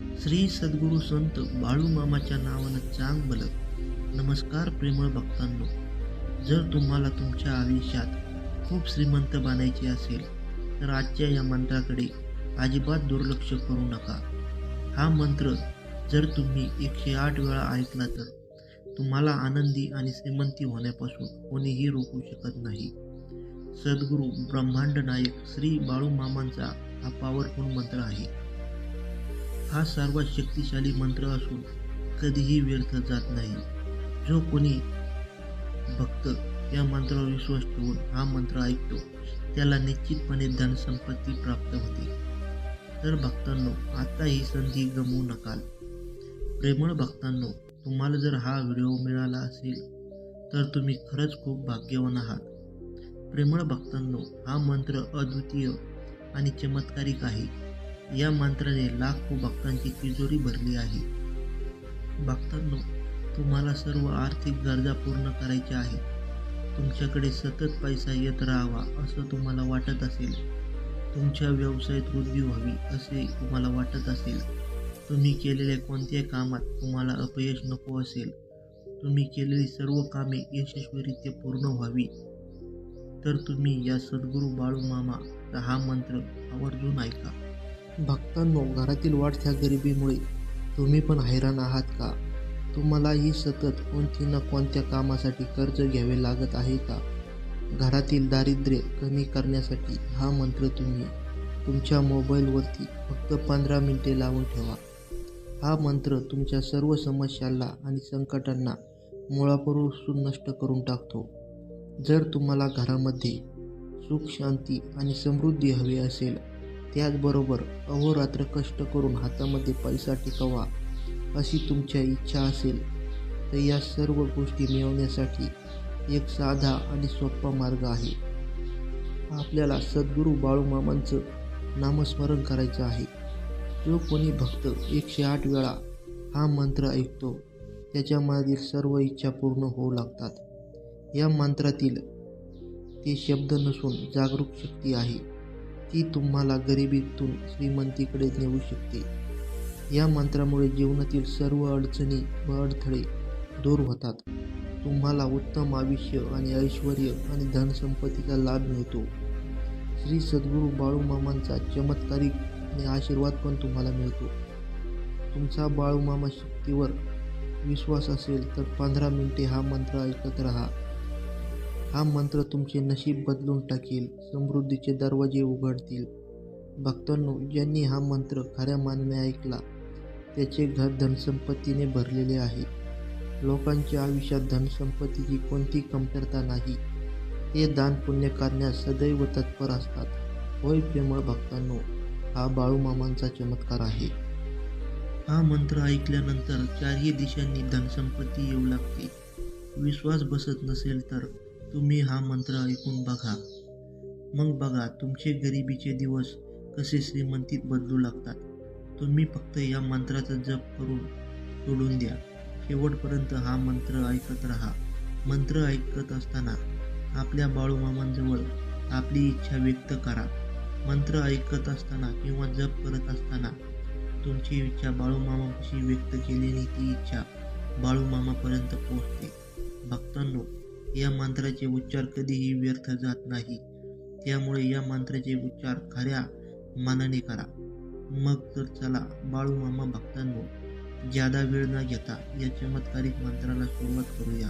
श्री सद्गुरू संत बाळूमामाच्या नावानं चांग बलक. नमस्कार प्रेमळ भक्तांनो. जर तुम्हाला तुमच्या आयुष्यात खूप श्रीमंत बनायचे असेल तर आजच्या या मंत्राकडे अजिबात दुर्लक्ष करू नका. हा मंत्र जर तुम्ही एकशे आठ वेळा ऐकला तर तुम्हाला आनंदी आणि श्रीमंती होण्यापासून कोणीही रोखू शकत नाही. सद्गुरू ब्रह्मांड नायक श्री बाळूमामांचा हा पॉवरफुल मंत्र आहे. हा सर्वात शक्तिशाली मंत्र असून कधीही व्यर्थ जात नाही. जो कोणी भक्त या मंत्रावर विश्वास ठेवून हा मंत्र ऐकतो त्याला निश्चितपणे धनसंपत्ती प्राप्त होते. तर भक्तांनो आता ही संधी गमवू नकाल. प्रेमळ भक्तांनो तुम्हाला जर हा व्हिडिओ मिळाला असेल तर तुम्ही खरंच खूप भाग्यवान आहात. प्रेमळ भक्तांनो हा मंत्र अद्वितीय आणि चमत्कारिक आहे. या मंत्राने लाखो भक्तांची तिजोरी भरली आहे. भक्तांनो तुम्हाला सर्व आर्थिक गरजा पूर्ण करायच्या आहेत. तुमच्याकडे सतत पैसा येत राहावा असं तुम्हाला वाटत असेल. तुमच्या व्यवसायात वृद्धी व्हावी असे तुम्हाला वाटत असेल. तुम्ही केलेल्या कोणत्याही कामात तुम्हाला अपयश नको असेल. तुम्ही केलेली सर्व कामे यशस्वीरित्या पूर्ण व्हावी. तर तुम्ही या सद्गुरू बाळू मामाचा हा मंत्र आवर्जून ऐका. भक्तांनो घरातील वाढत्या गरिबीमुळे तुम्ही पण हैराण आहात का? तुम्हालाही सतत कोणती ना कोणत्या कामासाठी कर्ज घ्यावे लागत आहे का? घरातील दारिद्र्य कमी करण्यासाठी हा मंत्र तुम्ही तुमच्या मोबाईलवरती फक्त पंधरा मिनिटे लावून ठेवा. हा मंत्र तुमच्या सर्व समस्यांना आणि संकटांना मुळापासून नष्ट करून टाकतो. जर तुम्हाला घरामध्ये सुख शांती आणि समृद्धी हवी असेल त्याचबरोबर अहोरात्र कष्ट करून हातामध्ये पैसा टिकवा अशी तुमच्या इच्छा असेल तर या सर्व गोष्टी मिळवण्यासाठी एक साधा आणि सोपा मार्ग आहे. आपल्याला सद्गुरू बाळूमामांचं नामस्मरण करायचं आहे. जो कोणी भक्त एकशे आठ वेळा हा मंत्र ऐकतो त्याच्या मनातील सर्व इच्छा पूर्ण होऊ लागतात. या मंत्रातील ते शब्द नसून जागरूक शक्ती आहे. ती तुम्हाला गरिबीतून श्रीमंतीकडे नेऊ शकते. या मंत्रामुळे जीवनातील सर्व अडचणी व अडथळे दूर होतात. तुम्हाला उत्तम आयुष्य आणि ऐश्वर आणि धनसंपत्तीचा लाभ मिळतो. श्री सद्गुरू बाळूमामांचा चमत्कारिक आणि आशीर्वाद पण तुम्हाला मिळतो. तुमचा बाळूमामा शक्तीवर विश्वास असेल तर पंधरा मिनिटे हा मंत्र ऐकत राहा. हा मंत्र तुमचे नशीब बदलून टाकेल समृद्धीचे दरवाजे उघडतील. भक्तांनो ज्यांनी हा मंत्र खऱ्या मानाने ऐकला त्याचे घर धनसंपत्तीने भरलेले आहे. लोकांच्या आयुष्यात धनसंपत्तीची कोणती कमतरता नाही. ते दान पुण्य करण्यास सदैव तत्पर असतात. होय प्रेमळ भक्तांनो हा बाळूमामांचा चमत्कार आहे. हा मंत्र ऐकल्यानंतर चारही दिशांनी धनसंपत्ती येऊ लागते. विश्वास बसत नसेल तर तुम्ही हा मंत्र ऐकून बघा. मग बघा तुमचे गरिबीचे दिवस कसे श्रीमंतीत बदलू लागतात. तुम्ही फक्त या मंत्राचा जप करून सोडून द्या. शेवटपर्यंत हा मंत्र ऐकत राहा. मंत्र ऐकत असताना आपल्या बाळूमामांजवळ आपली इच्छा व्यक्त करा. मंत्र ऐकत असताना किंवा जप करत असताना तुमची इच्छा बाळूमामापाशी व्यक्त केलेली ती इच्छा बाळूमामापर्यंत पोहोचते. भक्तांनो या मंत्राचे उच्चार कधीही व्यर्थ जात नाही. त्यामुळे या मंत्राचे उच्चार खऱ्या मनाने करा. मग तर चला बाळूमामा भक्तांनो ज्यादा वेळ न घेता या चमत्कारिक मंत्राला सुरुवात करूया.